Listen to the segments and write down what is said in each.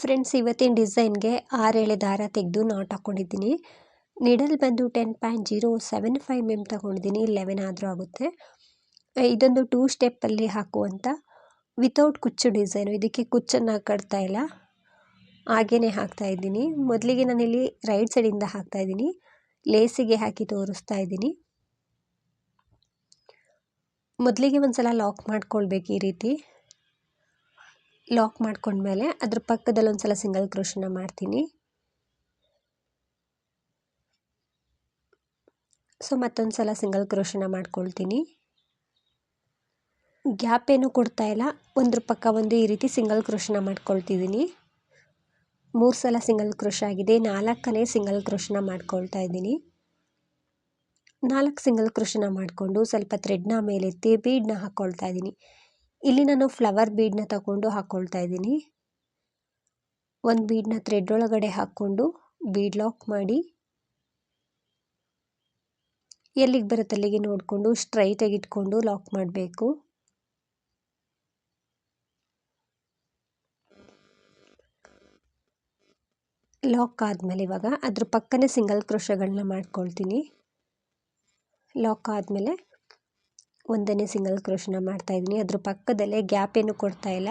Friends ಇವತ್ತಿನ ಡಿಸೈನ್ಗೆ ಆರೇಳೆ ದಾರ ತೆಗೆದು ನಾಟ್ ಹಾಕ್ಕೊಂಡಿದ್ದೀನಿ ನಿಡಲ್ ಬಂದು ten point zero seven five M ತಗೊಂಡಿದ್ದೀನಿ. ಲೆವೆನ್ ಆದರೂ ಆಗುತ್ತೆ. ಇದೊಂದು ಟೂ ಸ್ಟೆಪ್ಪಲ್ಲಿ ಹಾಕುವಂಥ ವಿತೌಟ್ ಕುಚ್ಚು ಡಿಸೈನು ಇದಕ್ಕೆ ಕುಚ್ಚನ್ನು ಕಟ್ತಾ ಇಲ್ಲ. ಹಾಗೇ ಹಾಕ್ತಾ ಇದ್ದೀನಿ. ಮೊದಲಿಗೆ ನಾನಿಲ್ಲಿ ರೈಟ್ ಸೈಡಿಂದ ಹಾಕ್ತಾ ಇದ್ದೀನಿ. ಲೇಸಿಗೆ ಹಾಕಿ ತೋರಿಸ್ತಾ ಇದ್ದೀನಿ. ಮೊದಲಿಗೆ ಒಂದು ಸಲ ಲಾಕ್ ಮಾಡ್ಕೊಳ್ಬೇಕು ಈ ರೀತಿ. ಲಾಕ್ ಮಾಡ್ಕೊಂಡ್ಮೇಲೆ ಅದ್ರ ಪಕ್ಕದಲ್ಲಿ ಒಂದು ಸಲ ಸಿಂಗಲ್ ಕ್ರೋಶನ ಮಾಡ್ತೀನಿ. ಸೊ ಮತ್ತೊಂದು ಸಲ ಸಿಂಗಲ್ ಕ್ರೋಶನ ಮಾಡ್ಕೊಳ್ತೀನಿ. ಗ್ಯಾಪ್ ಏನು ಕೊಡ್ತಾ ಇಲ್ಲ. ಒಂದ್ರ ಪಕ್ಕ ಒಂದು ಈ ರೀತಿ ಸಿಂಗಲ್ ಕ್ರೋಶನ ಮಾಡ್ಕೊಳ್ತಿದ್ದೀನಿ. ಮೂರು ಸಲ ಸಿಂಗಲ್ ಕ್ರೋಶ ಆಗಿದೆ. ನಾಲ್ಕನೇ ಸಿಂಗಲ್ ಕ್ರೋಶನ ಮಾಡ್ಕೊಳ್ತಾ ಇದ್ದೀನಿ. ನಾಲ್ಕು ಸಿಂಗಲ್ ಕ್ರೋಶನ ಮಾಡಿಕೊಂಡು ಸ್ವಲ್ಪ ಥ್ರೆಡ್ನ ಮೇಲೆತ್ತಿ ಬೀಡನ್ನ ಹಾಕ್ಕೊಳ್ತಾ ಇದ್ದೀನಿ. ಇಲ್ಲಿ ನಾನು ಫ್ಲವರ್ ಬೀಡನ್ನ ತಗೊಂಡು ಹಾಕ್ಕೊಳ್ತಾ ಇದ್ದೀನಿ. ಒಂದು ಬೀಡನ್ನ ಥ್ರೆಡ್ ಒಳಗಡೆ ಹಾಕ್ಕೊಂಡು ಬೀಡ್ ಲಾಕ್ ಮಾಡಿ. ಎಲ್ಲಿಗೆ ಬರುತ್ತೆ ಅಲ್ಲಿಗೆ ನೋಡಿಕೊಂಡು ಸ್ಟ್ರೈಟಾಗಿ ಇಟ್ಕೊಂಡು ಲಾಕ್ ಮಾಡಬೇಕು. ಲಾಕ್ ಆದಮೇಲೆ ಇವಾಗ ಅದ್ರ ಪಕ್ಕನೇ ಸಿಂಗಲ್ ಕ್ರೋಶಗಳನ್ನ ಮಾಡ್ಕೊಳ್ತೀನಿ. ಲಾಕ್ ಆದಮೇಲೆ ಒಂದನೇ ಸಿಂಗಲ್ ಕ್ರೋಶನ ಮಾಡ್ತಾಯಿದ್ದೀನಿ ಅದ್ರ ಪಕ್ಕದಲ್ಲೇ ಗ್ಯಾಪ್ ಏನು ಕೊಡ್ತಾ ಇಲ್ಲ.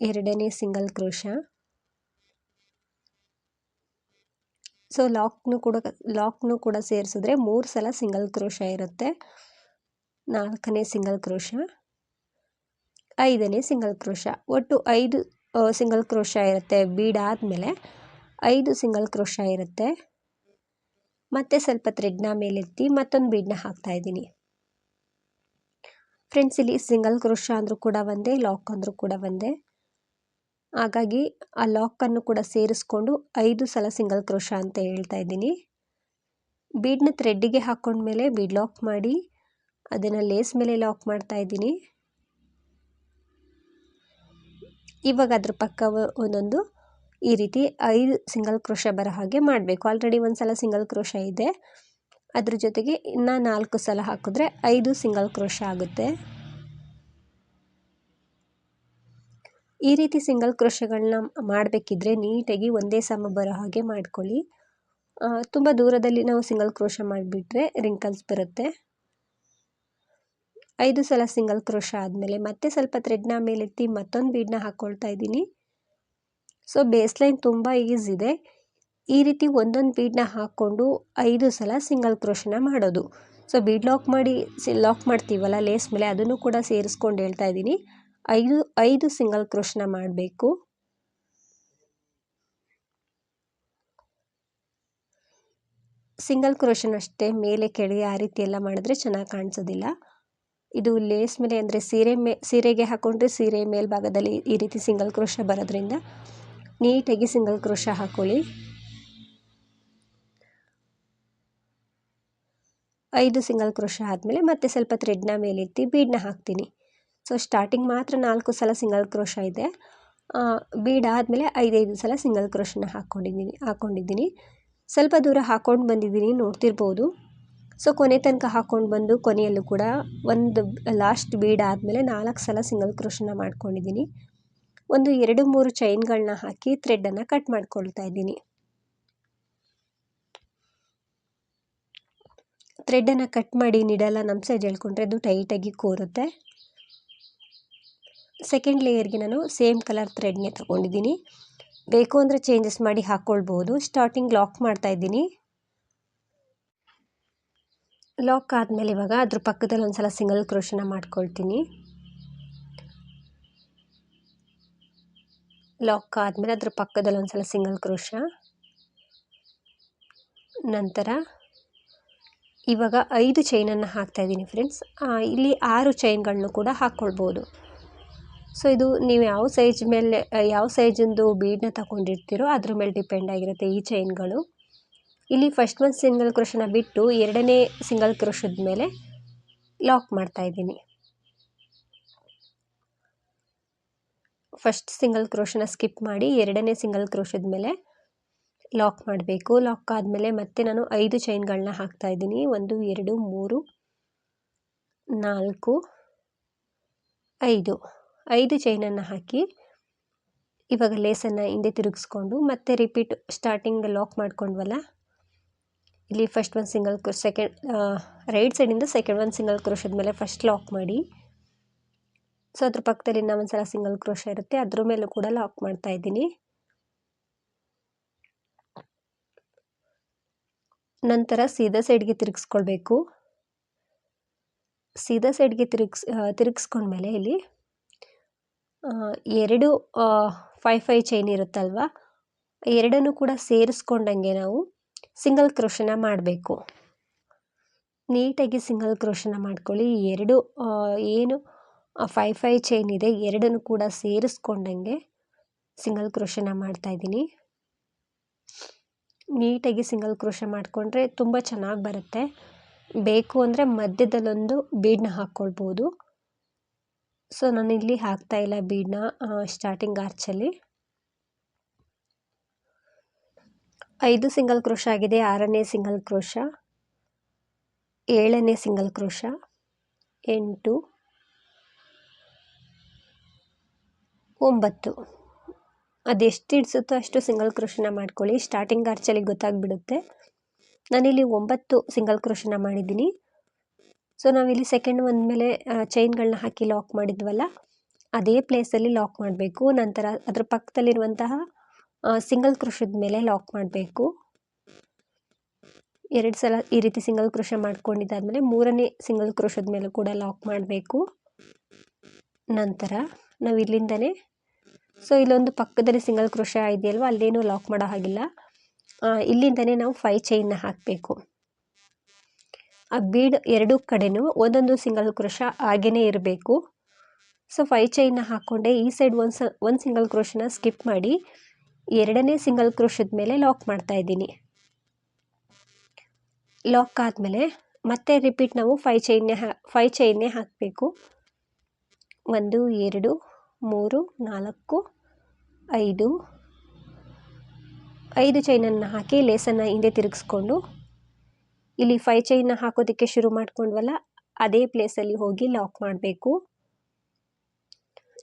ಎರಡನೇ ಸಿಂಗಲ್ ಕ್ರೋಶ. ಸೊ ಲಾಕ್ನು ಕೂಡ ಲಾಕ್ನು ಕೂಡ ಸೇರಿಸಿದ್ರೆ ಮೂರು ಸಲ ಸಿಂಗಲ್ ಕ್ರೋಶ ಇರುತ್ತೆ. ನಾಲ್ಕನೇ ಸಿಂಗಲ್ ಕ್ರೋಶ. ಐದನೇ ಸಿಂಗಲ್ ಕ್ರೋಶ. ಒಟ್ಟು ಐದು ಸಿಂಗಲ್ ಕ್ರೋಶ ಇರುತ್ತೆ. ಬೀಡಾದಮೇಲೆ ಐದು ಸಿಂಗಲ್ ಕ್ರೋಶ ಇರುತ್ತೆ. ಮತ್ತೆ ಸ್ವಲ್ಪ ಥ್ರೆಡ್ನ ಮೇಲೆತ್ತಿ ಮತ್ತೊಂದು ಬೀಡ್ನ ಹಾಕ್ತಾ ಇದ್ದೀನಿ. ಫ್ರೆಂಡ್ಸ್ ಇಲ್ಲಿ ಸಿಂಗಲ್ ಕ್ರೋಶ ಅಂದರೂ ಕೂಡ ಒಂದೇ ಲಾಕ್ ಅಂದರೂ ಕೂಡ ಒಂದೇ. ಹಾಗಾಗಿ ಆ ಲಾಕನ್ನು ಕೂಡ ಸೇರಿಸ್ಕೊಂಡು ಐದು ಸಲ ಸಿಂಗಲ್ ಕ್ರೋಶ ಅಂತ ಹೇಳ್ತಾ ಇದ್ದೀನಿ. ಬೀಡ್ನ ಥ್ರೆಡ್ಡಿಗೆ ಹಾಕ್ಕೊಂಡ್ಮೇಲೆ ಬೀಡ್ ಲಾಕ್ ಮಾಡಿ, ಅದನ್ನು ಲೇಸ್ ಮೇಲೆ ಲಾಕ್ ಮಾಡ್ತಾ ಇದ್ದೀನಿ. ಇವಾಗ ಅದ್ರ ಪಕ್ಕ ಒಂದೊಂದು ಈ ರೀತಿ ಐದು ಸಿಂಗಲ್ ಕ್ರೋಶ ಬರೋ ಹಾಗೆ ಮಾಡಬೇಕು. ಆಲ್ರೆಡಿ ಒಂದು ಸಲ ಸಿಂಗಲ್ ಕ್ರೋಶ ಇದೆ. ಅದ್ರ ಜೊತೆಗೆ ಇನ್ನು ನಾಲ್ಕು ಸಲ ಹಾಕಿದ್ರೆ ಐದು ಸಿಂಗಲ್ ಕ್ರೋಶ ಆಗುತ್ತೆ. ಈ ರೀತಿ ಸಿಂಗಲ್ ಕ್ರೋಶಗಳನ್ನ ಮಾಡಬೇಕಿದ್ರೆ ನೀಟಾಗಿ ಒಂದೇ ಸಮ ಬರೋ ಹಾಗೆ ಮಾಡ್ಕೊಳ್ಳಿ. ತುಂಬ ದೂರದಲ್ಲಿ ನಾವು ಸಿಂಗಲ್ ಕ್ರೋಶ ಮಾಡಿಬಿಟ್ರೆ ರಿಂಕಲ್ಸ್ ಬರುತ್ತೆ. ಐದು ಸಲ ಸಿಂಗಲ್ ಕ್ರೋಶ ಆದಮೇಲೆ ಮತ್ತೆ ಸ್ವಲ್ಪ ಥ್ರೆಡ್ನ ಮೇಲೆತ್ತಿ ಮತ್ತೊಂದು ಬೀಡನ್ನ ಹಾಕ್ಕೊಳ್ತಾ ಇದ್ದೀನಿ. ಸೊ ಬೇಸ್ಲೈನ್ ತುಂಬ ಈಸ್ ಇದೆ. ಈ ರೀತಿ ಒಂದೊಂದು ಬೀಡನ್ನ ಹಾಕ್ಕೊಂಡು ಐದು ಸಲ ಸಿಂಗಲ್ ಕ್ರೋಶನ ಮಾಡೋದು. ಸೊ ಬೀಡ್ ಲಾಕ್ ಮಾಡಿ, ಸಿ ಲಾಕ್ ಮಾಡ್ತೀವಲ್ಲ ಲೇಸ್ ಮೇಲೆ ಅದನ್ನು ಕೂಡ ಸೇರಿಸ್ಕೊಂಡು ಹೇಳ್ತಾ ಇದ್ದೀನಿ. ಐದು ಐದು ಸಿಂಗಲ್ ಕ್ರೋಶನ ಮಾಡಬೇಕು. ಸಿಂಗಲ್ ಕ್ರೋಶನ್ ಅಷ್ಟೇ ಮೇಲೆ, ಕೆಳಗೆ ಆ ರೀತಿ ಎಲ್ಲ ಮಾಡಿದ್ರೆ ಚೆನ್ನಾಗಿ ಕಾಣಿಸೋದಿಲ್ಲ. ಇದು ಲೇಸ್ ಮೇಲೆ ಅಂದರೆ ಸೀರೆ ಮೇ, ಸೀರೆಗೆ ಹಾಕ್ಕೊಂಡ್ರೆ ಸೀರೆ ಮೇಲ್ಭಾಗದಲ್ಲಿ ಈ ರೀತಿ ಸಿಂಗಲ್ ಕ್ರೋಶ ಬರೋದ್ರಿಂದ ನೀಟಾಗಿ ಸಿಂಗಲ್ ಕ್ರೋಶ ಹಾಕೊಳ್ಳಿ. ಐದು ಸಿಂಗಲ್ ಕ್ರೋಶ ಆದಮೇಲೆ ಮತ್ತೆ ಸ್ವಲ್ಪ ಥ್ರೆಡ್ನ ಮೇಲೆತ್ತಿ ಬೀಡನ್ನ ಹಾಕ್ತೀನಿ. ಸೊ ಸ್ಟಾರ್ಟಿಂಗ್ ಮಾತ್ರ ನಾಲ್ಕು ಸಲ ಸಿಂಗಲ್ ಕ್ರೋಶ ಇದೆ. ಬೀಡ್ ಆದಮೇಲೆ ಐದೈದು ಸಲ ಸಿಂಗಲ್ ಕ್ರೋಶನ ಹಾಕ್ಕೊಂಡಿದ್ದೀನಿ ಹಾಕ್ಕೊಂಡಿದ್ದೀನಿ ಸ್ವಲ್ಪ ದೂರ ಹಾಕ್ಕೊಂಡು ಬಂದಿದ್ದೀನಿ ನೋಡ್ತಿರ್ಬೋದು. ಸೊ ಕೊನೆ ತನಕ ಹಾಕ್ಕೊಂಡು ಬಂದು ಕೊನೆಯಲ್ಲೂ ಕೂಡ ಒಂದು ಲಾಸ್ಟ್ ಬೀಡ್ ಆದಮೇಲೆ ನಾಲ್ಕು ಸಲ ಸಿಂಗಲ್ ಕ್ರೋಶನ ಮಾಡ್ಕೊಂಡಿದ್ದೀನಿ ಒಂದು ಎರಡು ಮೂರು ಚೈನ್ಗಳನ್ನ ಹಾಕಿ ಥ್ರೆಡ್ಡನ್ನು ಕಟ್ ಮಾಡ್ಕೊಳ್ತಾ ಇದ್ದೀನಿ. ಥ್ರೆಡ್ಡನ್ನು ಕಟ್ ಮಾಡಿ ನಿಡಲ್ಲ ನಮ್ಮ ಸೈಡ್ ಹೇಳ್ಕೊಂಡ್ರೆ ಅದು ಟೈಟಾಗಿ ಕೂರುತ್ತೆ. ಸೆಕೆಂಡ್ ಲೇಯರ್ಗೆ ನಾನು ಸೇಮ್ ಕಲರ್ ಥ್ರೆಡ್ನೇ ತೊಗೊಂಡಿದ್ದೀನಿ. ಬೇಕು ಅಂದರೆ ಚೇಂಜಸ್ ಮಾಡಿ ಹಾಕ್ಕೊಳ್ಬೋದು ಸ್ಟಾರ್ಟಿಂಗ್ ಲಾಕ್ ಮಾಡ್ತಾ ಇದ್ದೀನಿ. ಲಾಕ್ ಆದಮೇಲೆ ಇವಾಗ ಅದ್ರ ಪಕ್ಕದಲ್ಲಿ ಒಂದು ಸಲ ಸಿಂಗಲ್ ಕ್ರೋಶನ ಮಾಡ್ಕೊಳ್ತೀನಿ. ಲಾಕ್ ಆದಮೇಲೆ ಅದ್ರ ಪಕ್ಕದಲ್ಲಿ ಒಂದು ಸಲ ಸಿಂಗಲ್ ಕ್ರೋಶ ನಂತರ ಇವಾಗ ಐದು ಚೈನನ್ನು ಹಾಕ್ತಾಯಿದ್ದೀನಿ ಫ್ರೆಂಡ್ಸ್ ಇಲ್ಲಿ ಆರು ಚೈನ್ಗಳನ್ನು ಕೂಡ ಹಾಕ್ಕೊಳ್ಬೋದು ಸೊ ಇದು ನೀವು ಯಾವ ಸೈಜ್ ಮೇಲೆ, ಯಾವ ಸೈಜಿಂದು ಬೀಡನ್ನ ತಗೊಂಡಿರ್ತೀರೋ ಅದ್ರ ಮೇಲೆ ಡಿಪೆಂಡ್ ಆಗಿರುತ್ತೆ ಈ ಚೈನ್ಗಳು ಇಲ್ಲಿ ಫಸ್ಟ್ ಒಂದು ಸಿಂಗಲ್ ಕ್ರೋಶನ ಬಿಟ್ಟು ಎರಡನೇ ಸಿಂಗಲ್ ಕ್ರೋಶದ ಮೇಲೆ ಲಾಕ್ ಮಾಡ್ತಾಯಿದ್ದೀನಿ ಫಸ್ಟ್ ಸಿಂಗಲ್ ಕ್ರೋಶನ ಸ್ಕಿಪ್ ಮಾಡಿ ಎರಡನೇ ಸಿಂಗಲ್ ಕ್ರೋಶದ ಮೇಲೆ ಲಾಕ್ ಮಾಡಬೇಕು. ಲಾಕ್ ಆದಮೇಲೆ ಮತ್ತೆ ನಾನು ಐದು ಚೈನ್ಗಳನ್ನ ಹಾಕ್ತಾ ಇದ್ದೀನಿ. ಒಂದು, ಎರಡು, ಮೂರು, ನಾಲ್ಕು, ಐದು. ಐದು ಚೈನನ್ನು ಹಾಕಿ ಇವಾಗ ಲೇಸನ್ನು ಹಿಂದೆ ತಿರುಗಿಸ್ಕೊಂಡು ಮತ್ತೆ ರಿಪೀಟ್ ಸ್ಟಾರ್ಟಿಂಗ್ ಲಾಕ್ ಮಾಡ್ಕೊಂಡ್ವಲ್ಲ? ಇಲ್ಲಿ ಫಸ್ಟ್ ಒಂದು ಸಿಂಗಲ್ ಕ್ರೋ ಸೆಕೆಂಡ್ ರೈಟ್ ಸೈಡಿಂದ ಸೆಕೆಂಡ್ ಒಂದು ಸಿಂಗಲ್ ಕ್ರೋಶದ ಮೇಲೆ ಫಸ್ಟ್ ಲಾಕ್ ಮಾಡಿ. ಸೊ, ಅದ್ರ ಪಕ್ಕದಲ್ಲಿ ಇನ್ನೂ ಸಲ ಸಿಂಗಲ್ ಕ್ರೋಶ ಇರುತ್ತೆ. ಅದ್ರ ಮೇಲೂ ಕೂಡ ಲಾಕ್ ಮಾಡ್ತಾ ಇದ್ದೀನಿ. ನಂತರ ಸೀದಾ ಸೈಡ್ಗೆ ತಿರುಗಿಸ್ಕೊಳ್ಬೇಕು. ಸೀದಾ ಸೈಡ್ಗೆ ತಿರುಗಿಸ್ ತಿರುಗಿಸ್ಕೊಂಡ್ಮೇಲೆ ಇಲ್ಲಿ ಎರಡು ಫೈ ಫೈ ಚೈನ್ ಇರುತ್ತಲ್ವ? ಎರಡನ್ನೂ ಕೂಡ ಸೇರಿಸ್ಕೊಂಡಂಗೆ ನಾವು ಸಿಂಗಲ್ ಕ್ರೋಶನ ಮಾಡಬೇಕು. ನೀಟಾಗಿ ಸಿಂಗಲ್ ಕ್ರೋಶನ ಮಾಡ್ಕೊಳ್ಳಿ. ಎರಡು ಏನು ಫೈ ಫೈ ಚೈನ್ ಇದೆ. ಎರಡನ್ನು ಕೂಡ ಸೇರಿಸ್ಕೊಂಡಂಗೆ ಸಿಂಗಲ್ ಕ್ರೋಶನ ಮಾಡ್ತಾಯಿದ್ದೀನಿ ನೀಟಾಗಿ ಸಿಂಗಲ್ ಕ್ರೋಶ ಮಾಡಿಕೊಂಡ್ರೆ ತುಂಬ ಚೆನ್ನಾಗಿ ಬರುತ್ತೆ. ಬೇಕು ಅಂದರೆ ಮಧ್ಯದಲ್ಲೊಂದು ಬೀಡನ್ನ ಹಾಕ್ಕೊಳ್ಬೋದು. ಸೊ ಇಲ್ಲಿ ಹಾಕ್ತಾ ಇಲ್ಲ ಬೀಡನ್ನ ಸ್ಟಾರ್ಟಿಂಗ್ ಆರ್ಚಲ್ಲಿ ಐದು ಸಿಂಗಲ್ ಕ್ರೋಶ ಆಗಿದೆ. ಆರನೇ ಸಿಂಗಲ್ ಕ್ರೋಶ ಏಳನೇ ಸಿಂಗಲ್ ಕ್ರೋಶ ಎಂಟು. ಒಂಬತ್ತು. ಅದೆಷ್ಟು ಹಿಡ್ಸುತ್ತೋ ಅಷ್ಟು ಸಿಂಗಲ್ ಕ್ರೋಷನ ಮಾಡ್ಕೊಳ್ಳಿ. ಸ್ಟಾರ್ಟಿಂಗ್ ಆರ್ಚಲ್ಲಿ ಗೊತ್ತಾಗ್ಬಿಡುತ್ತೆ. ನಾನಿಲ್ಲಿ ಒಂಬತ್ತು ಸಿಂಗಲ್ ಕ್ರೋಷನ ಮಾಡಿದ್ದೀನಿ. ಸೊ, ನಾವಿಲ್ಲಿ ಸೆಕೆಂಡ್ ಒಂದ ಮೇಲೆ ಚೈನ್ಗಳನ್ನ ಹಾಕಿ ಲಾಕ್ ಮಾಡಿದ್ವಲ್ಲ, ಅದೇ ಪ್ಲೇಸಲ್ಲಿ ಲಾಕ್ ಮಾಡಬೇಕು. ನಂತರ ಅದ್ರ ಪಕ್ಕದಲ್ಲಿರುವಂತಹ ಸಿಂಗಲ್ ಕ್ರೋಶದ ಮೇಲೆ ಲಾಕ್ ಮಾಡಬೇಕು. ಎರಡು ಸಲ ಈ ರೀತಿ ಸಿಂಗಲ್ ಕ್ರೋಶ ಮಾಡ್ಕೊಂಡಿದ್ದಾದಮೇಲೆ ಮೂರನೇ ಸಿಂಗಲ್ ಕ್ರೋಶದ ಮೇಲೆ ಕೂಡ ಲಾಕ್ ಮಾಡಬೇಕು. ನಂತರ ನಾವು ಇಲ್ಲಿಂದನೇ ಸೊ ಇಲ್ಲೊಂದು ಪಕ್ಕದಲ್ಲಿ ಸಿಂಗಲ್ ಕ್ರೋಶ ಇದೆಯಲ್ವ? ಅಲ್ಲೇನೂ ಲಾಕ್ ಮಾಡೋ ಹಾಗಿಲ್ಲ. ಇಲ್ಲಿಂದನೇ ನಾವು ಫೈ ಚೈನ್ನ ಹಾಕಬೇಕು. ಆ ಬೀಡ್ ಎರಡೂ ಕಡೆನೂ ಒಂದೊಂದು ಸಿಂಗಲ್ ಕ್ರೋಶ ಹಾಗೇ ಇರಬೇಕು. ಸೊ ಫೈ ಚೈನ್ನ ಹಾಕ್ಕೊಂಡೆ ಈ ಸೈಡ್ ಒಂದು ಸ, ಒಂದು ಸಿಂಗಲ್ ಕ್ರೋಶನ ಸ್ಕಿಪ್ ಮಾಡಿ ಎರಡನೇ ಸಿಂಗಲ್ ಕ್ರೋಶದ ಮೇಲೆ ಲಾಕ್ ಮಾಡ್ತಾ ಇದ್ದೀನಿ. ಲಾಕ್ ಆದಮೇಲೆ ಮತ್ತೆ ರಿಪೀಟ್ ನಾವು ಫೈ ಚೈನ್ನೇ ಹಾ ಫೈ ಚೈನ್ನೇ ಹಾಕಬೇಕು. ಒಂದು, ಎರಡು ಮೂರು, ನಾಲ್ಕು, ಐದು. ಐದು ಚೈನನ್ನು ಹಾಕಿ ಲೇಸನ್ನು ಹಿಂದೆ ತಿರುಗಿಸ್ಕೊಂಡು, ಇಲ್ಲಿ ಫೈವ್ ಚೈನ್ನ ಹಾಕೋದಕ್ಕೆ ಶುರು ಮಾಡ್ಕೊಂಡ್ವಲ್ಲ, ಅದೇ ಪ್ಲೇಸಲ್ಲಿ ಹೋಗಿ ಲಾಕ್ ಮಾಡಬೇಕು.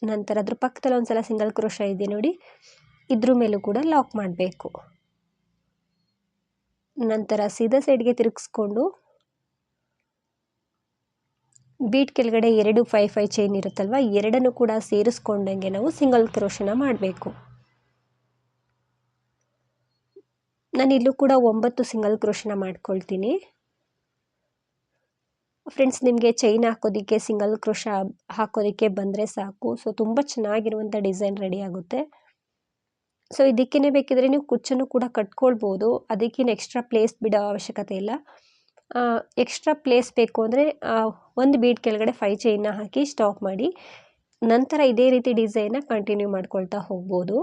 ನಂತರ ಅದ್ರ ಪಕ್ಕದಲ್ಲಿ ಒಂದು ಸಲ ಸಿಂಗಲ್ ಕ್ರೋಶ ಇದೆ ನೋಡಿ, ಇದ್ರ ಮೇಲೂ ಕೂಡ ಲಾಕ್ ಮಾಡಬೇಕು. ನಂತರ ಸೀದಾ ಸೈಡ್ಗೆ ತಿರುಗಿಸ್ಕೊಂಡು ಬೀಟ್ ಕೆಳಗಡೆ ಎರಡು ಫೈ ಫೈ ಚೈನ್ ಇರುತ್ತಲ್ವ? ಎರಡನ್ನು ಕೂಡ ಸೇರಿಸ್ಕೊಂಡಂಗೆ ನಾವು ಸಿಂಗಲ್ ಕ್ರೋಶನ ಮಾಡಬೇಕು. ನಾನು ಇಲ್ಲೂ ಕೂಡ ಒಂಬತ್ತು ಸಿಂಗಲ್ ಕ್ರೋಶನ ಮಾಡ್ಕೊಳ್ತೀನಿ. ಫ್ರೆಂಡ್ಸ್, ನಿಮಗೆ ಚೈನ್ ಹಾಕೋದಕ್ಕೆ, ಸಿಂಗಲ್ ಕ್ರೋಶ ಹಾಕೋದಕ್ಕೆ ಬಂದರೆ ಸಾಕು. ಸೊ, ತುಂಬ ಚೆನ್ನಾಗಿರುವಂಥ ಡಿಸೈನ್ ರೆಡಿ ಆಗುತ್ತೆ. ಸೊ ಇದಕ್ಕೇ ಬೇಕಿದ್ರೆ ನೀವು ಕುಚ್ಚನ್ನು ಕೂಡ ಕಟ್ಕೊಳ್ಬೋದು. ಅದಕ್ಕೇನು ಎಕ್ಸ್ಟ್ರಾ ಪ್ಲೇಸ್ ಬಿಡೋ ಅವಶ್ಯಕತೆ ಇಲ್ಲ. ಎಕ್ಸ್ಟ್ರಾ ಪ್ಲೇಸ್ ಬೇಕು ಅಂದರೆ ಒಂದು ಬೀಡ್ ಕೆಳಗಡೆ ಫೈ ಚೈನ್ನ ಹಾಕಿ ಸ್ಟಾಪ್ ಮಾಡಿ, ನಂತರ ಇದೇ ರೀತಿ ಡಿಸೈನ್ನ ಕಂಟಿನ್ಯೂ ಮಾಡ್ಕೊಳ್ತಾ ಹೋಗ್ಬೋದು.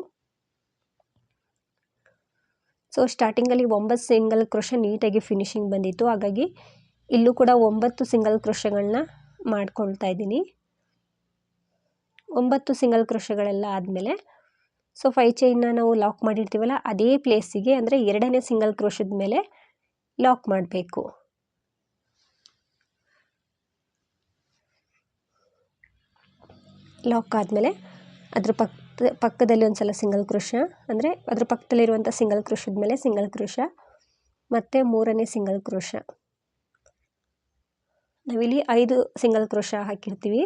ಸೊ ಸ್ಟಾರ್ಟಿಂಗಲ್ಲಿ ಒಂಬತ್ತು ಸಿಂಗಲ್ ಕ್ರೋಶ ನೀಟಾಗಿ ಫಿನಿಶಿಂಗ್ ಬಂದಿತ್ತು. ಹಾಗಾಗಿ, ಇಲ್ಲೂ ಕೂಡ ಒಂಬತ್ತು ಸಿಂಗಲ್ ಕ್ರೋಶಗಳನ್ನ ಮಾಡ್ಕೊಳ್ತಾ ಇದ್ದೀನಿ. ಒಂಬತ್ತು ಸಿಂಗಲ್ ಕ್ರೋಶಗಳೆಲ್ಲ ಆದಮೇಲೆ ಸೊ ಫೈ ಚೈನ್ನ ನಾವು ಲಾಕ್ ಮಾಡಿರ್ತೀವಲ್ಲ, ಅದೇ ಪ್ಲೇಸಿಗೆ ಅಂದರೆ ಎರಡನೇ ಸಿಂಗಲ್ ಕ್ರೋಶದ ಮೇಲೆ ಲಾಕ್ ಮಾಡಬೇಕು. ಲಾಕ್ ಆದಮೇಲೆ ಅದ್ರ ಪಕ್ಕ ಪಕ್ಕದಲ್ಲಿ ಒಂದು ಸಲ ಸಿಂಗಲ್ ಕ್ರೋಶ, ಅಂದರೆ ಅದ್ರ ಪಕ್ಕದಲ್ಲಿರುವಂಥ ಸಿಂಗಲ್ ಕ್ರೋಶದ ಮೇಲೆ ಸಿಂಗಲ್ ಕ್ರೋಶ, ಮತ್ತು ಮೂರನೇ ಸಿಂಗಲ್ ಕ್ರೋಷ ನಾವಿಲ್ಲಿ ಐದು ಸಿಂಗಲ್ ಕ್ರೋಷ ಹಾಕಿರ್ತೀವಿ.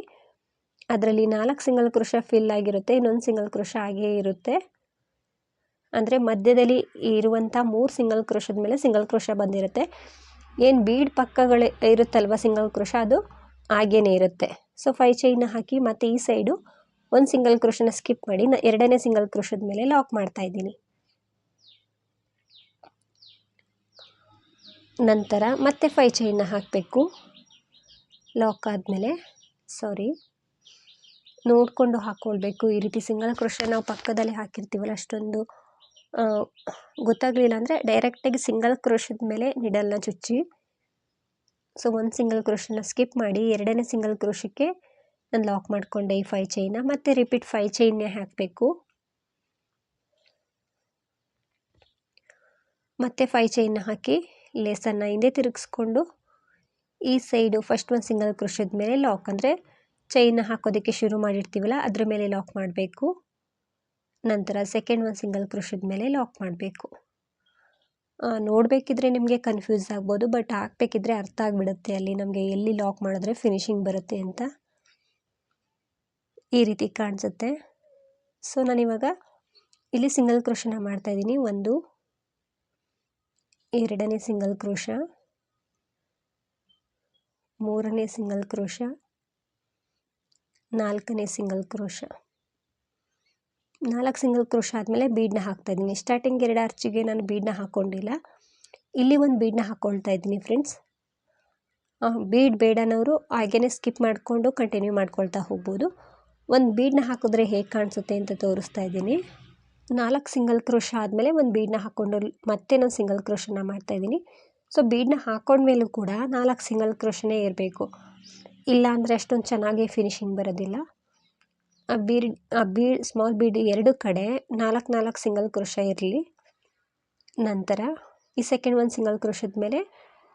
ಅದರಲ್ಲಿ ನಾಲ್ಕು ಸಿಂಗಲ್ ಕ್ರೋಶ ಫಿಲ್ ಆಗಿರುತ್ತೆ, ಇನ್ನೊಂದು ಸಿಂಗಲ್ ಕ್ರೋಶ ಹಾಗೇ ಇರುತ್ತೆ. ಅಂದರೆ ಮಧ್ಯದಲ್ಲಿ ಇರುವಂಥ ಮೂರು ಸಿಂಗಲ್ ಕ್ರೋಷದ ಮೇಲೆ ಸಿಂಗಲ್ ಕ್ರೋಷ ಬಂದಿರುತ್ತೆ. ಏನು ಬೀಡ್ ಪಕ್ಕಗಳೇ ಇರುತ್ತಲ್ವ ಸಿಂಗಲ್ ಕ್ರೋಷ ಅದು ಹಾಗೇ ಇರುತ್ತೆ. ಸೊ ಫೈ ಚೈನ್ನ ಹಾಕಿ ಮತ್ತು ಈ ಸೈಡು ಒಂದು ಸಿಂಗಲ್ ಕ್ರೋಶನ ಸ್ಕಿಪ್ ಮಾಡಿ, ನ ಎರಡನೇ ಸಿಂಗಲ್ ಕ್ರೋಶದ ಮೇಲೆ ಲಾಕ್ ಮಾಡ್ತಾ ಇದ್ದೀನಿ. ನಂತರ ಮತ್ತೆ ಫೈ ಚೈನ್ನ ಹಾಕಬೇಕು. ಲಾಕ್ ಆದಮೇಲೆ ಸಾರಿ ನೋಡಿಕೊಂಡು ಹಾಕ್ಕೊಳ್ಬೇಕು ಈ ರೀತಿ ಸಿಂಗಲ್ ಕ್ರೋಶ ನಾವು ಪಕ್ಕದಲ್ಲಿ ಹಾಕಿರ್ತೀವಲ್ಲ, ಅಷ್ಟೊಂದು ಗೊತ್ತಾಗಲಿಲ್ಲ ಅಂದರೆ ಡೈರೆಕ್ಟಾಗಿ ಸಿಂಗಲ್ ಕ್ರೋಶದ ಮೇಲೆ ನಿಡಲ್ನ ಚುಚ್ಚಿ. ಸೊ ಒಂದು ಸಿಂಗಲ್ ಕ್ರೋಷನ ಸ್ಕಿಪ್ ಮಾಡಿ, ಎರಡನೇ ಸಿಂಗಲ್ ಕ್ರೋಶಕ್ಕೆ ನಾನು ಲಾಕ್ ಮಾಡಿಕೊಂಡೆ ಈ ಫೈ ಚೈನ ಮತ್ತು ರಿಪೀಟ್ ಫೈ ಚೈನ್ನೇ ಹಾಕಬೇಕು. ಮತ್ತೆ ಫೈ ಚೈನ್ ಹಾಕಿ ಲೇಸನ್ನು ಹಿಂದೆ ತಿರುಗಿಸ್ಕೊಂಡು, ಈ ಸೈಡು ಫಸ್ಟ್ ಒಂದು ಸಿಂಗಲ್ ಕ್ರೋಶದ ಮೇಲೆ ಲಾಕ್ ಅಂದರೆ ಚೈನ್ನ ಹಾಕೋದಕ್ಕೆ ಶುರು ಮಾಡಿರ್ತೀವಲ್ಲ, ಅದ್ರ ಮೇಲೆ ಲಾಕ್ ಮಾಡಬೇಕು. ನಂತರ ಸೆಕೆಂಡ್ ಒಂದು ಸಿಂಗಲ್ ಕ್ರೋಶದ ಮೇಲೆ ಲಾಕ್ ಮಾಡಬೇಕು. ನೋಡಬೇಕಿದ್ರೆ ನಿಮಗೆ ಕನ್ಫ್ಯೂಸ್ ಆಗ್ಬೋದು ಬಟ್ ಹಾಕ್ಬೇಕಿದ್ರೆ ಅರ್ಥ ಆಗಿಬಿಡುತ್ತೆ. ಅಲ್ಲಿ ನಮಗೆ ಎಲ್ಲಿ ಲಾಕ್ ಮಾಡಿದ್ರೆ ಫಿನಿಶಿಂಗ್ ಬರುತ್ತೆ ಅಂತ ಈ ರೀತಿ ಕಾಣಿಸುತ್ತೆ. ಸೊ ನಾನಿವಾಗ ಇಲ್ಲಿ ಸಿಂಗಲ್ ಕ್ರೋಶನ ಮಾಡ್ತಾಯಿದ್ದೀನಿ ಒಂದು, ಎರಡನೇ ಸಿಂಗಲ್ ಕ್ರೋಶ ಮೂರನೇ ಸಿಂಗಲ್ ಕ್ರೋಶ ನಾಲ್ಕನೇ ಸಿಂಗಲ್ ಕ್ರೋಶ ನಾಲ್ಕು ಸಿಂಗಲ್ ಕ್ರೋಶ ಆದಮೇಲೆ ಬೀಡನ್ನ ಹಾಕ್ತಾಯಿದ್ದೀನಿ ಸ್ಟಾರ್ಟಿಂಗ್ ಎರಡು ಅರ್ಚಿಗೆ ನಾನು ಬೀಡನ್ನ ಹಾಕ್ಕೊಂಡಿಲ್ಲ ಇಲ್ಲಿ ಒಂದು ಬೀಡನ್ನ ಹಾಕ್ಕೊಳ್ತಾ ಇದ್ದೀನಿ ಫ್ರೆಂಡ್ಸ್ ಬೀಡ್ ಬೇಡನವರು ಹಾಗೇ ಸ್ಕಿಪ್ ಮಾಡಿಕೊಂಡು ಕಂಟಿನ್ಯೂ ಮಾಡ್ಕೊಳ್ತಾ ಹೋಗ್ಬೋದು. ಒಂದು ಬೀಡನ್ನ ಹಾಕಿದ್ರೆ ಹೇಗೆ ಕಾಣಿಸುತ್ತೆ ಅಂತ ತೋರಿಸ್ತಾ ಇದ್ದೀನಿ. ನಾಲ್ಕು ಸಿಂಗಲ್ ಕ್ರೋಶ ಆದಮೇಲೆ ಒಂದು ಬೀಡನ್ನ ಹಾಕ್ಕೊಂಡು ಮತ್ತೆ ನಾನು ಸಿಂಗಲ್ ಕ್ರೋಶನ ಮಾಡ್ತಾಯಿದ್ದೀನಿ ಸೊ ಬೀಡನ್ನ ಹಾಕ್ಕೊಂಡ್ಮೇಲೂ ಕೂಡ ನಾಲ್ಕು ಸಿಂಗಲ್ ಕ್ರೋಶನೇ ಇರಬೇಕು. ಇಲ್ಲ ಅಂದರೆ ಅಷ್ಟೊಂದು ಚೆನ್ನಾಗಿ ಫಿನಿಶಿಂಗ್ ಬರೋದಿಲ್ಲ. ಆ ಬೀಡ್ ಆ ಬೀಡ್ ಸ್ಮಾಲ್ ಬೀಡ್ ಎರಡು ಕಡೆ ನಾಲ್ಕು ನಾಲ್ಕು ಸಿಂಗಲ್ ಕ್ರೋಶ ಇರಲಿ. ನಂತರ ಈ ಸೆಕೆಂಡ್ ಒಂದು ಸಿಂಗಲ್ ಕ್ರೋಶದ ಮೇಲೆ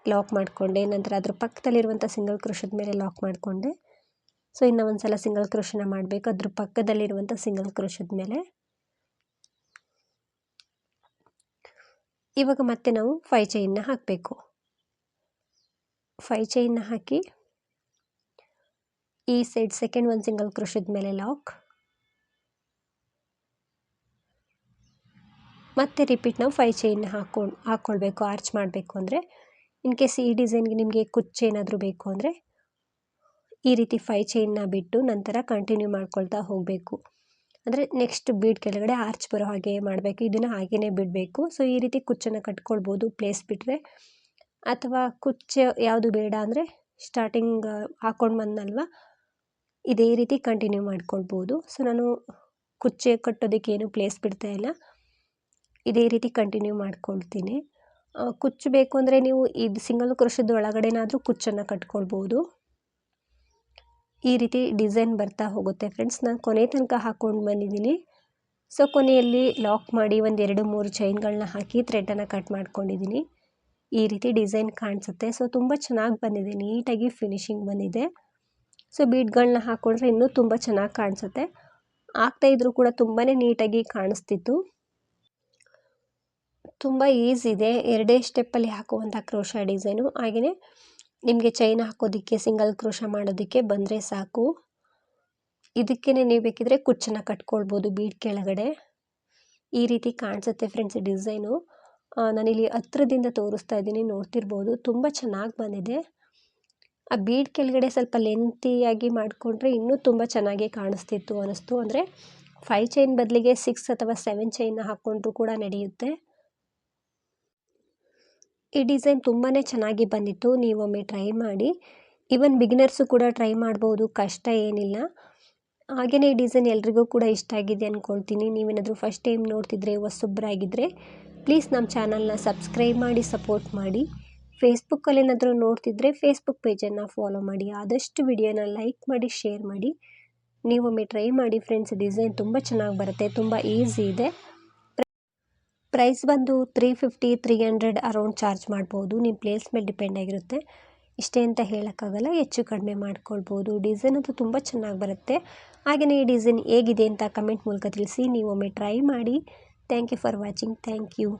ಲಾಕ್ ಮಾಡಿಕೊಂಡೆ. ನಂತರ ಅದ್ರ ಪಕ್ಕದಲ್ಲಿರುವಂಥ ಸಿಂಗಲ್ ಕ್ರೋಶದ ಮೇಲೆ ಲಾಕ್ ಮಾಡಿಕೊಂಡೆ. ಸೊ ಇನ್ನೂ ಒಂದು ಸಲ ಸಿಂಗಲ್ ಕ್ರೋಶನ ಮಾಡಬೇಕು. ಅದ್ರ ಪಕ್ಕದಲ್ಲಿರುವಂಥ ಸಿಂಗಲ್ ಕ್ರೋಶದ ಮೇಲೆ. ಇವಾಗ ಮತ್ತೆ ನಾವು ಫೈ ಚೈನ್ನ ಹಾಕಬೇಕು. ಫೈ ಚೈನ್ನ ಹಾಕಿ ಈ ಸೈಡ್ ಸೆಕೆಂಡ್ ಒಂದು ಸಿಂಗಲ್ ಕ್ರೋಶದ ಮೇಲೆ ಲಾಕ್ ಮತ್ತೆ ರಿಪೀಟ್ ನಾವು ಫೈ ಚೈನ್ ಹಾಕೊಂಡು ಹಾಕ್ಕೊಳ್ಬೇಕು ಆರ್ಚ್ ಮಾಡಬೇಕು ಅಂದರೆ. ಇನ್ ಕೇಸ್ ಈ ಡಿಸೈನ್ಗೆ ನಿಮಗೆ ಕುಚ್ಚು ಏನಾದರೂ ಬೇಕು ಅಂದರೆ, ಈ ರೀತಿ ಫೈ ಚೈನ್ನ ಬಿಟ್ಟು ನಂತರ ಕಂಟಿನ್ಯೂ ಮಾಡ್ಕೊಳ್ತಾ ಹೋಗಬೇಕು. ಅಂದರೆ ನೆಕ್ಸ್ಟ್ ಬೀಡ್ ಕೆಳಗಡೆ ಆರ್ಚ್ ಬರೋ ಹಾಗೆ ಮಾಡಬೇಕು, ಇದನ್ನು ಹಾಗೇ ಬಿಡಬೇಕು. ಸೊ ಈ ರೀತಿ ಕುಚ್ಚನ್ನು ಕಟ್ಕೊಳ್ಬೋದು ಪ್ಲೇಸ್ ಬಿಟ್ಟರೆ ಅಥವಾ ಕುಚ್ಚು ಯಾವುದು ಬೇಡ ಅಂದರೆ ಸ್ಟಾರ್ಟಿಂಗ್ ಹಾಕೊಂಡು ಬಂದಲ್ವ ಇದೇ ರೀತಿ ಕಂಟಿನ್ಯೂ ಮಾಡ್ಕೊಳ್ಬೋದು. ಸೊ ನಾನು ಕುಚ್ಚೆ ಕಟ್ಟೋದಕ್ಕೆ ಏನು ಪ್ಲೇಸ್ ಬಿಡ್ತಾ ಇಲ್ಲ. ಇದೇ ರೀತಿ ಕಂಟಿನ್ಯೂ ಮಾಡ್ಕೊಳ್ತೀನಿ. ಕುಚ್ಚು ಬೇಕು ಅಂದರೆ ನೀವು ಇದು ಸಿಂಗಲ್ ಕ್ರೋಶದ ಒಳಗಡೆನಾದರೂ ಕುಚ್ಚನ್ನು ಕಟ್ಕೊಳ್ಬೋದು. ಈ ರೀತಿ ಡಿಸೈನ್ ಬರ್ತಾ ಹೋಗುತ್ತೆ ಫ್ರೆಂಡ್ಸ್ ನಾನು ಕೊನೆ ತನಕ ಹಾಕ್ಕೊಂಡು ಬಂದಿದ್ದೀನಿ. ಸೊ ಕೊನೆಯಲ್ಲಿ ಲಾಕ್ ಮಾಡಿ ಒಂದು ಎರಡು ಮೂರು ಚೈನ್ಗಳನ್ನ ಹಾಕಿ ಥ್ರೆಡನ್ನು ಕಟ್ ಮಾಡ್ಕೊಂಡಿದ್ದೀನಿ. ಈ ರೀತಿ ಡಿಸೈನ್ ಕಾಣಿಸುತ್ತೆ. ಸೊ ತುಂಬ ಚೆನ್ನಾಗಿ ಬಂದಿದೆ. ನೀಟಾಗಿ ಫಿನಿಶಿಂಗ್ ಬಂದಿದೆ. ಸೊ ಬೀಡ್ಗಳನ್ನ ಹಾಕ್ಕೊಂಡ್ರೆ ಇನ್ನೂ ತುಂಬ ಚೆನ್ನಾಗಿ ಕಾಣಿಸುತ್ತೆ. ಇದ್ರೂ ಕೂಡ ತುಂಬಾ ನೀಟಾಗಿ ಕಾಣಿಸ್ತಿತ್ತು. ತುಂಬ ಈಸಿ ಇದೆ. ಎರಡೇ ಸ್ಟೆಪ್ಪಲ್ಲಿ ಹಾಕುವಂಥ ಕ್ರೋಶ ಡಿಸೈನು. ಹಾಗೆಯೇ ನಿಮಗೆ ಚೈನ್ ಹಾಕೋದಕ್ಕೆ, ಸಿಂಗಲ್ ಕ್ರೋಶ ಮಾಡೋದಕ್ಕೆ ಬಂದರೆ ಸಾಕು. ಇದಕ್ಕೇ ನೀವು ಬೇಕಿದ್ರೆ ಕುಚ್ಚನ್ನು ಕಟ್ಕೊಳ್ಬೋದು ಬೀಡ್ ಕೆಳಗಡೆ. ಈ ರೀತಿ ಕಾಣಿಸುತ್ತೆ ಫ್ರೆಂಡ್ಸ್ ಡಿಸೈನು. ನಾನಿಲ್ಲಿ ಹತ್ರದಿಂದ ತೋರಿಸ್ತಾ ಇದ್ದೀನಿ. ನೋಡ್ತಿರ್ಬೋದು. ತುಂಬ ಚೆನ್ನಾಗಿ ಬಂದಿದೆ. ಆ ಬೀಡ್ ಕೆಳಗಡೆ ಸ್ವಲ್ಪ ಲೆಂತಿಯಾಗಿ ಮಾಡಿಕೊಂಡ್ರೆ ಇನ್ನೂ ತುಂಬ ಚೆನ್ನಾಗಿ ಕಾಣಿಸ್ತಿತ್ತು ಅನ್ನಿಸ್ತು ಅಂದರೆ ಫೈವ್ ಚೈನ್ ಬದಲಿಗೆ ಸಿಕ್ಸ್ ಅಥವಾ ಸೆವೆನ್ ಚೈನ್ನ ಹಾಕ್ಕೊಂಡ್ರೂ ಕೂಡ ನಡೆಯುತ್ತೆ. ಈ ಡಿಸೈನ್ ತುಂಬಾ ಚೆನ್ನಾಗಿ ಬಂದಿತ್ತು. ನೀವೊಮ್ಮೆ ಟ್ರೈ ಮಾಡಿ. ಈವನ್ ಬಿಗಿನರ್ಸು ಕೂಡ ಟ್ರೈ ಮಾಡ್ಬೋದು. ಕಷ್ಟ ಏನಿಲ್ಲ. ಹಾಗೆಯೇ ಈ ಡಿಸೈನ್ ಎಲ್ರಿಗೂ ಕೂಡ ಇಷ್ಟ ಆಗಿದೆ ಅಂದ್ಕೊಳ್ತೀನಿ ನೀವೇನಾದರೂ ಫಸ್ಟ್ ಟೈಮ್ ನೋಡ್ತಿದ್ರೆ ಹೊಸೊಬ್ಬರಾಗಿದ್ದರೆ ಪ್ಲೀಸ್ ನಮ್ಮ ಚಾನಲ್ನ ಸಬ್ಸ್ಕ್ರೈಬ್ ಮಾಡಿ ಸಪೋರ್ಟ್ ಮಾಡಿ. ಫೇಸ್ಬುಕ್ಕಲ್ಲಿ ಏನಾದರೂ ನೋಡ್ತಿದ್ರೆ ಫೇಸ್ಬುಕ್ ಪೇಜನ್ನು ಫಾಲೋ ಮಾಡಿ, ಆದಷ್ಟು ವಿಡಿಯೋನ ಲೈಕ್ ಮಾಡಿ ಶೇರ್ ಮಾಡಿ. ನೀವೊಮ್ಮೆ ಟ್ರೈ ಮಾಡಿ ಫ್ರೆಂಡ್ಸ್ ಡಿಸೈನ್ ತುಂಬ ಚೆನ್ನಾಗಿ ಬರುತ್ತೆ, ತುಂಬ ಈಸಿ ಇದೆ. ಪ್ರೈಸ್ ಬಂದು three fifty three hundred around charge ಮಾಡ್ಬೋದು. ನಿಮ್ಮ ಪ್ಲೇಸ್ ಮೇಲೆ ಡಿಪೆಂಡ್ ಆಗಿರುತ್ತೆ. ಇಷ್ಟೇ ಅಂತ ಹೇಳೋಕ್ಕಾಗಲ್ಲ, ಹೆಚ್ಚು ಕಡಿಮೆ ಮಾಡ್ಕೊಳ್ಬೋದು. ಡಿಸೈನ್ ಅಂತೂ ತುಂಬ ಚೆನ್ನಾಗಿ ಬರುತ್ತೆ. ಹಾಗೆಯೇ ಈ ಡಿಸೈನ್ ಹೇಗಿದೆ ಅಂತ ಕಮೆಂಟ್ ಮೂಲಕ ತಿಳಿಸಿ. ನೀವೊಮ್ಮೆ ಟ್ರೈ ಮಾಡಿ. Thank you for watching thank you